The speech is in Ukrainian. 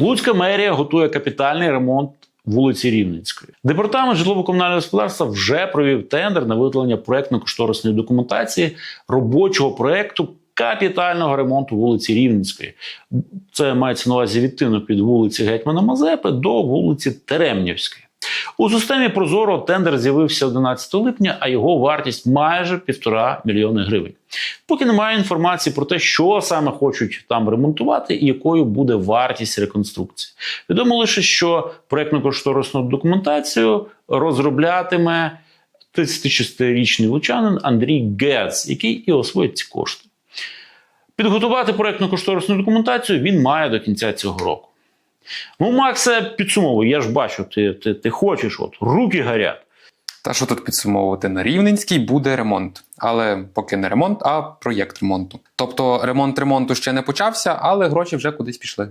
Луцька мерія готує капітальний ремонт вулиці Рівненської. Департамент житлово-комунального господарства вже провів тендер на виготовлення проектно-кошторисної документації робочого проекту капітального ремонту вулиці Рівненської. Це мається на увазі відтинок від вулиці Гетьмана Мазепи до вулиці Теремнівської. У системі Прозоро тендер з'явився 11 липня, а його вартість майже півтора мільйони гривень. Поки немає інформації про те, що саме хочуть там ремонтувати і якою буде вартість реконструкції. Відомо лише, що проєктно-кошторисну документацію розроблятиме 36-річний лучанин Андрій Гец, який і освоїть ці кошти. Підготувати проєктно-кошторисну документацію він має до кінця цього року. Ну, Макса підсумовуй, я ж бачу, ти, ти, ти хочеш, от руки горять. Та що тут підсумовувати на Рівненській буде ремонт, але поки не ремонт, а проєкт ремонту. Тобто ремонт ремонту ще не почався, але гроші вже кудись пішли.